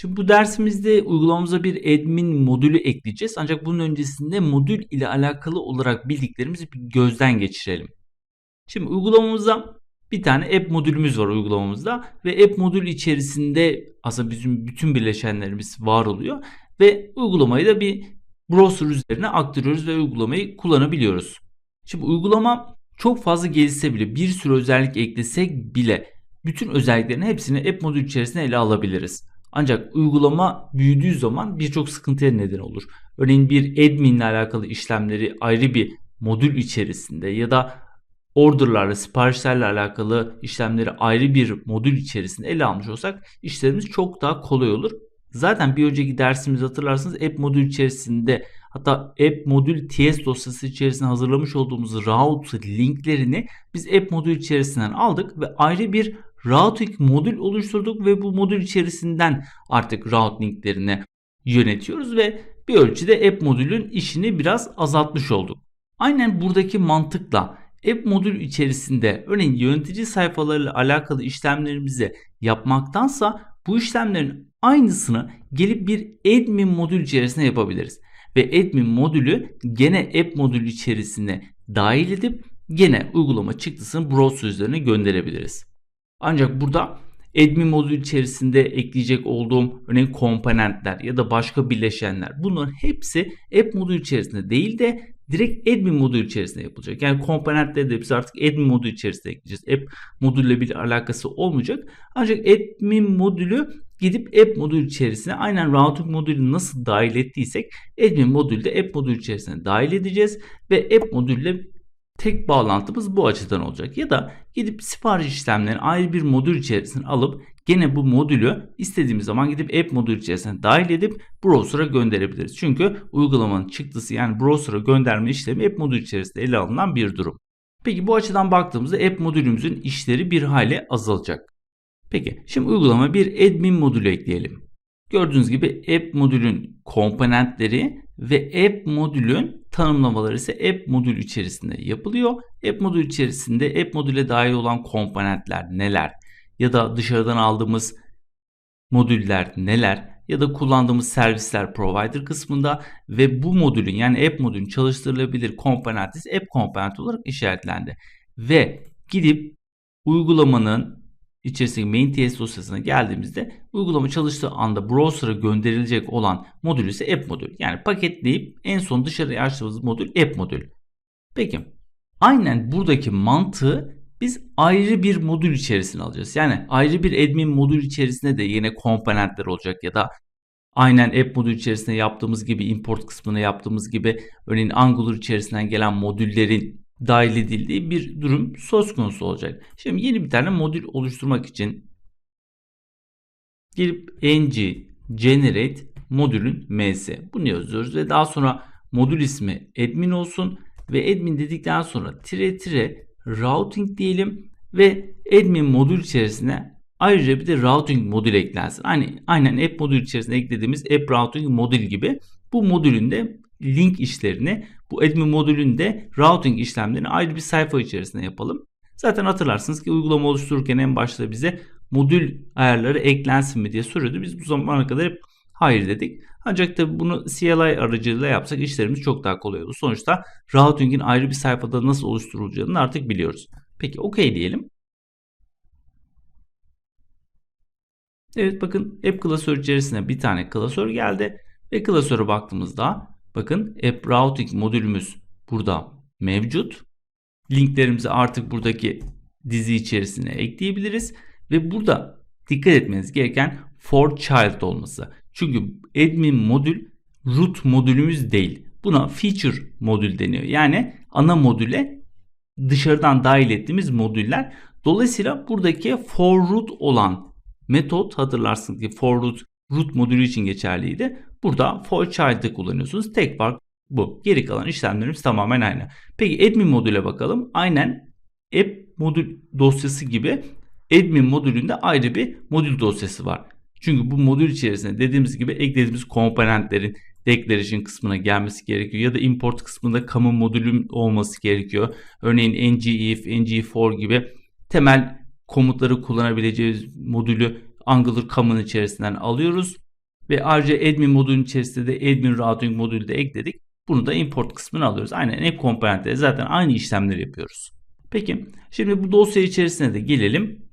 Şimdi bu dersimizde uygulamamıza bir admin modülü ekleyeceğiz. Ancak bunun öncesinde modül ile alakalı olarak bildiklerimizi bir gözden geçirelim. Şimdi uygulamamızda bir tane app modülümüz var uygulamamızda ve app modül içerisinde aslında bizim bütün bileşenlerimiz var oluyor ve uygulamayı da bir browser üzerine aktarıyoruz ve uygulamayı kullanabiliyoruz. Şimdi uygulama çok fazla gelişse bile bir sürü özellik eklesek bile bütün özelliklerin hepsini app modül içerisinde ele alabiliriz. Ancak uygulama büyüdüğü zaman birçok sıkıntıya neden olur. Örneğin bir admin ile alakalı işlemleri ayrı bir modül içerisinde ya da orderlarla, siparişlerle alakalı işlemleri ayrı bir modül içerisinde ele almış olsak işlerimiz çok daha kolay olur. Zaten bir önceki dersimizi hatırlarsanız app modül içerisinde hatta app modül TS dosyası içerisinde hazırlamış olduğumuz route linklerini biz app modül içerisinden aldık ve ayrı bir routing modül oluşturduk ve bu modül içerisinden artık route linklerini yönetiyoruz ve bir ölçüde app modülün işini biraz azaltmış olduk. Aynen buradaki mantıkla app modül içerisinde örneğin yönetici sayfalarıyla alakalı işlemlerimizi yapmaktansa bu işlemlerin aynısını gelip bir admin modül içerisinde yapabiliriz. Ve admin modülü gene app modülü içerisine dahil edip gene uygulama çıktısını browser üzerine gönderebiliriz. Ancak burada admin modül içerisinde ekleyecek olduğum örneğin komponentler ya da başka bileşenler bunların hepsi app modül içerisinde değil de direkt admin modül içerisinde yapılacak. Yani komponentleri de biz artık admin modül içerisinde ekleyeceğiz. App modülle bir alakası olmayacak. Ancak admin modülü gidip app modül içerisine aynen routing modülü nasıl dahil ettiysek admin modülde app modül içerisine dahil edeceğiz ve app modülle tek bağlantımız bu açıdan olacak. Ya da gidip sipariş işlemlerini ayrı bir modül içerisine alıp gene bu modülü istediğimiz zaman gidip app modül içerisine dahil edip browser'a gönderebiliriz. Çünkü uygulamanın çıktısı yani browser'a gönderme işlemi app modül içerisinde ele alınan bir durum. Peki bu açıdan baktığımızda app modülümüzün işleri bir hale azalacak. Peki şimdi uygulama bir admin modülü ekleyelim. Gördüğünüz gibi app modülün komponentleri ve app modülün tanımlamaları ise app modül içerisinde yapılıyor. App modül içerisinde app modüle dahil olan komponentler neler ya da dışarıdan aldığımız modüller neler ya da kullandığımız servisler provider kısmında ve bu modülün yani app modülün çalıştırılabilir komponenti app komponenti olarak işaretlendi. Ve gidip uygulamanın içerisindeki main.ts dosyasına geldiğimizde uygulama çalıştığı anda browser'a gönderilecek olan modül ise app modül. Yani paketleyip en son dışarıya açtığımız modül app modül. Peki aynen buradaki mantığı biz ayrı bir modül içerisine alacağız. Yani ayrı bir admin modül içerisinde de yine komponentler olacak ya da aynen app modül içerisinde yaptığımız gibi import kısmına yaptığımız gibi örneğin Angular içerisinden gelen modüllerin dahil edildiği bir durum söz konusu olacak. Şimdi yeni bir tane modül oluşturmak için gelip ng generate modülün m'si bunu yazıyoruz ve daha sonra modül ismi admin olsun ve admin dedikten sonra tire tire routing diyelim ve admin modül içerisine ayrıca bir de routing modül eklensin. Aynı, aynen app modül içerisinde eklediğimiz app routing modül gibi bu modülün de link işlerini bu admin modülünde routing işlemlerini ayrı bir sayfa içerisinde yapalım. Zaten hatırlarsınız ki uygulama oluştururken en başta bize modül ayarları eklensin mi diye soruyordu. Biz bu zamana kadar hep hayır dedik. Ancak tabi bunu CLI aracılığıyla yapsak işlerimiz çok daha kolay olur. Sonuçta routing'in ayrı bir sayfada nasıl oluşturulacağını artık biliyoruz. Peki OK diyelim. Evet bakın app klasör içerisine bir tane klasör geldi ve klasöre baktığımızda Bakın App Routing modülümüz burada mevcut. Linklerimizi artık buradaki dizi içerisine ekleyebiliriz. Ve burada dikkat etmeniz gereken for child olması. Çünkü admin modül root modülümüz değil. Buna feature modül deniyor. Yani ana modüle dışarıdan dahil ettiğimiz modüller. Dolayısıyla buradaki for root olan metot hatırlarsınız ki for root root modülü için geçerliydi. Burada for child'ı kullanıyorsunuz. Tek fark bu. Geri kalan işlemlerimiz tamamen aynı. Peki admin modüle bakalım. Aynen app modül dosyası gibi admin modülünde ayrı bir modül dosyası var. Çünkü bu modül içerisinde dediğimiz gibi eklediğimiz komponentlerin declaration kısmına gelmesi gerekiyor ya da import kısmında common modülüm olması gerekiyor. Örneğin ngif, ngfor gibi temel komutları kullanabileceğimiz modülü Angular common içerisinden alıyoruz Ve ayrıca admin modülün içerisinde de admin routing modülü de ekledik. Bunu da import kısmını alıyoruz. Aynen hep komponentlere zaten aynı işlemleri yapıyoruz. Peki şimdi bu dosya içerisine de gelelim.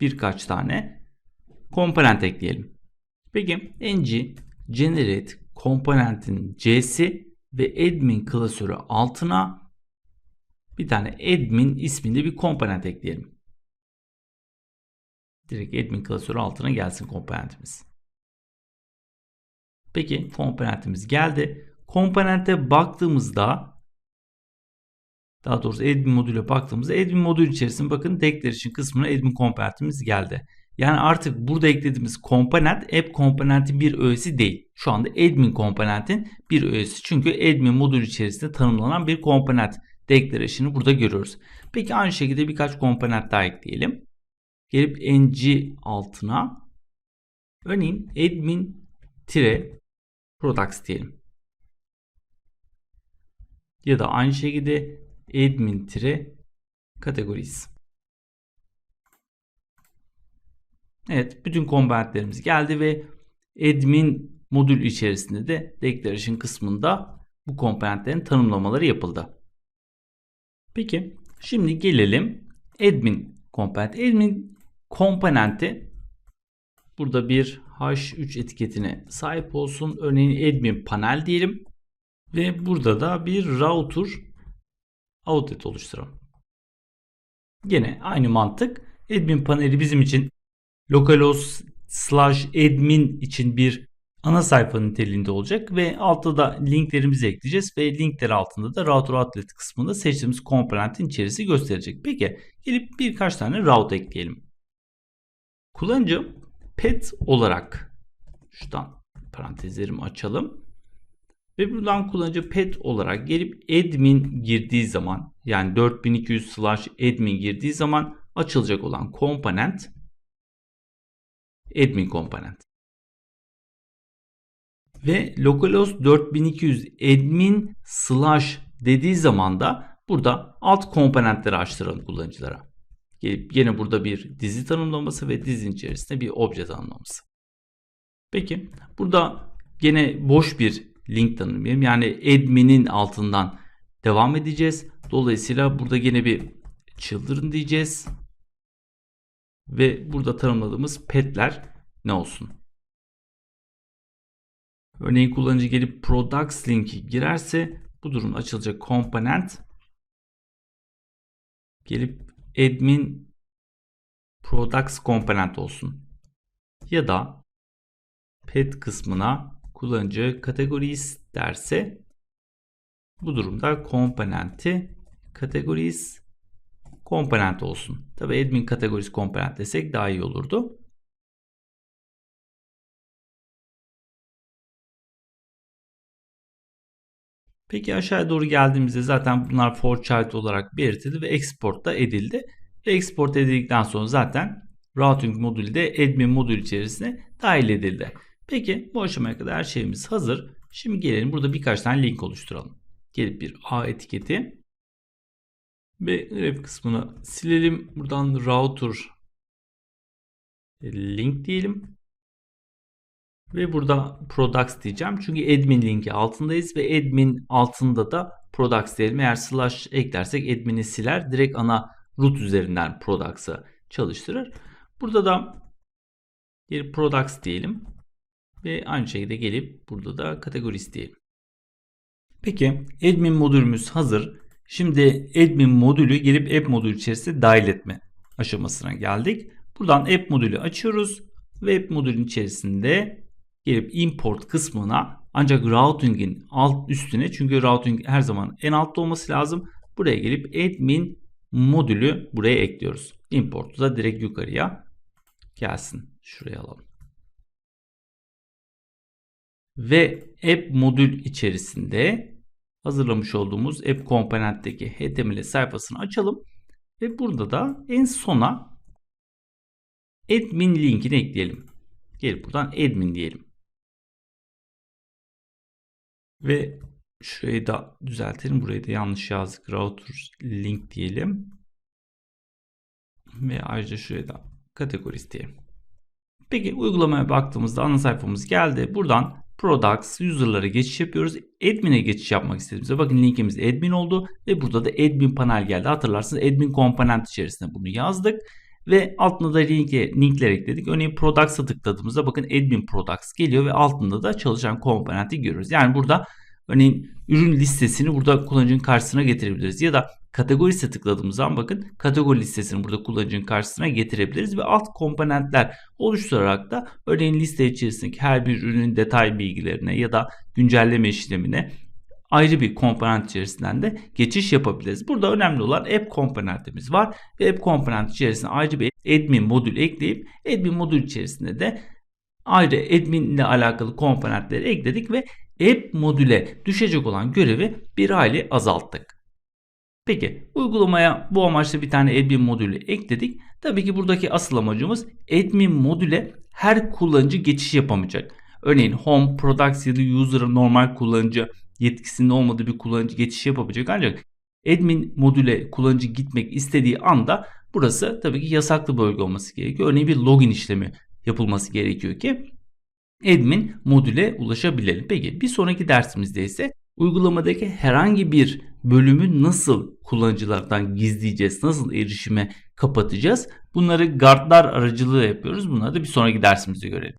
Birkaç tane komponent ekleyelim. Peki ng generate komponentin c'si ve admin klasörü altına bir tane admin isminde bir komponent ekleyelim. Direkt admin klasörü altına gelsin komponentimiz. Peki komponentimiz geldi. Komponente baktığımızda daha doğrusu admin modüle baktığımızda admin modül içerisinde bakın declaration kısmına admin komponentimiz geldi. Yani artık burada eklediğimiz komponent app komponentin bir öğesi değil. Şu anda admin komponentin bir öğesi. Çünkü admin modül içerisinde tanımlanan bir komponent declaration'ı burada görüyoruz. Peki aynı şekilde birkaç komponent daha ekleyelim. Gelip ng altına örneğin admin tire products diyelim. Ya da aynı şekilde admin tire categories. Evet bütün komponentlerimiz geldi ve admin modül içerisinde de declaration kısmında bu komponentlerin tanımlamaları yapıldı. Peki şimdi gelelim admin komponent. Admin komponenti burada bir H3 etiketine sahip olsun. Örneğin admin panel diyelim. Ve burada da bir router outlet oluşturalım. Gene aynı mantık. Admin paneli bizim için localhost slash admin için bir ana sayfa niteliğinde olacak ve altta da linklerimizi ekleyeceğiz ve linkler altında da router outlet kısmında seçtiğimiz komponentin içerisi gösterecek. Peki gelip birkaç tane route ekleyelim. Kullanıcı pet olarak şuradan parantezlerimi açalım. Ve buradan kullanıcı pet olarak gelip admin girdiği zaman yani 4200 slash admin girdiği zaman açılacak olan komponent admin komponent. Ve localhost 4200 admin slash dediği zaman da burada alt komponentleri açtıralım kullanıcılara. Gelip yine burada bir dizi tanımlaması ve dizinin içerisinde bir obje tanımlaması. Peki burada gene boş bir link tanımlayayım. Yani admin'in altından devam edeceğiz. Dolayısıyla burada gene bir children diyeceğiz. Ve burada tanımladığımız petler ne olsun? Örneğin kullanıcı gelip products linki girerse bu durumda açılacak komponent gelip admin products komponent olsun. Ya da pet kısmına kullanıcı categories derse bu durumda komponenti categories komponent olsun. Tabi admin categories komponent desek daha iyi olurdu. Peki aşağıya doğru geldiğimizde zaten bunlar for child olarak belirtildi ve export da edildi. Ve export edildikten sonra zaten routing modülü de admin modül içerisine dahil edildi. Peki bu aşamaya kadar her şeyimiz hazır. Şimdi gelelim burada birkaç tane link oluşturalım. Gelip bir A etiketi ve ref kısmını silelim. Buradan router link diyelim. Ve burada products diyeceğim. Çünkü admin linki altındayız ve admin altında da products diyelim. Eğer slash eklersek admin'i siler. Direkt ana root üzerinden products'ı çalıştırır. Burada da bir products diyelim. Ve aynı şekilde gelip burada da kategorisi diyelim. Peki admin modülümüz hazır. Şimdi admin modülü gelip app modülü içerisinde dahil etme aşamasına geldik. Buradan app modülü açıyoruz. Ve app modülün içerisinde gelip import kısmına ancak routing'in alt üstüne çünkü routing her zaman en altta olması lazım. Buraya gelip admin modülü buraya ekliyoruz. Import'u da direkt yukarıya gelsin. Şuraya alalım. Ve app modül içerisinde hazırlamış olduğumuz app komponentteki HTML sayfasını açalım. Ve burada da en sona admin linkini ekleyelim. Gelip buradan admin diyelim. Ve şurayı da düzeltelim. Burayı da yanlış yazdık. Router link diyelim. Ve ayrıca şuraya da kategorisi diyelim. Peki uygulamaya baktığımızda ana sayfamız geldi. Buradan Products, User'lara geçiş yapıyoruz. Admin'e geçiş yapmak istediğimizde bakın linkimiz admin oldu ve burada da admin panel geldi. Hatırlarsınız admin komponent içerisinde bunu yazdık ve altında da linke, linkler ekledik. Örneğin Products'a tıkladığımızda bakın admin products geliyor ve altında da çalışan komponenti görüyoruz. Yani burada örneğin ürün listesini burada kullanıcının karşısına getirebiliriz ya da kategorisi tıkladığımız zaman bakın kategori listesini burada kullanıcının karşısına getirebiliriz ve alt komponentler oluşturarak da örneğin liste içerisindeki her bir ürünün detay bilgilerine ya da güncelleme işlemine ayrı bir komponent içerisinden de geçiş yapabiliriz. Burada önemli olan app komponentimiz var ve app komponent içerisine ayrı bir admin modül ekleyip admin modül içerisinde de ayrı admin ile alakalı komponentleri ekledik ve app modüle düşecek olan görevi bir hayli azalttık. Peki uygulamaya bu amaçla bir tane admin modülü ekledik. Tabii ki buradaki asıl amacımız admin modüle her kullanıcı geçiş yapamayacak. Örneğin home, products da user'a normal kullanıcı yetkisinde olmadığı bir kullanıcı geçiş yapabilecek ancak admin modüle kullanıcı gitmek istediği anda burası tabii ki yasaklı bölge olması gerekiyor. Örneğin bir login işlemi yapılması gerekiyor ki admin modüle ulaşabilelim. Peki bir sonraki dersimizde ise uygulamadaki herhangi bir bölümü nasıl kullanıcılardan gizleyeceğiz, nasıl erişime kapatacağız? Bunları guardlar aracılığı yapıyoruz. Bunları da bir sonraki dersimizde görelim.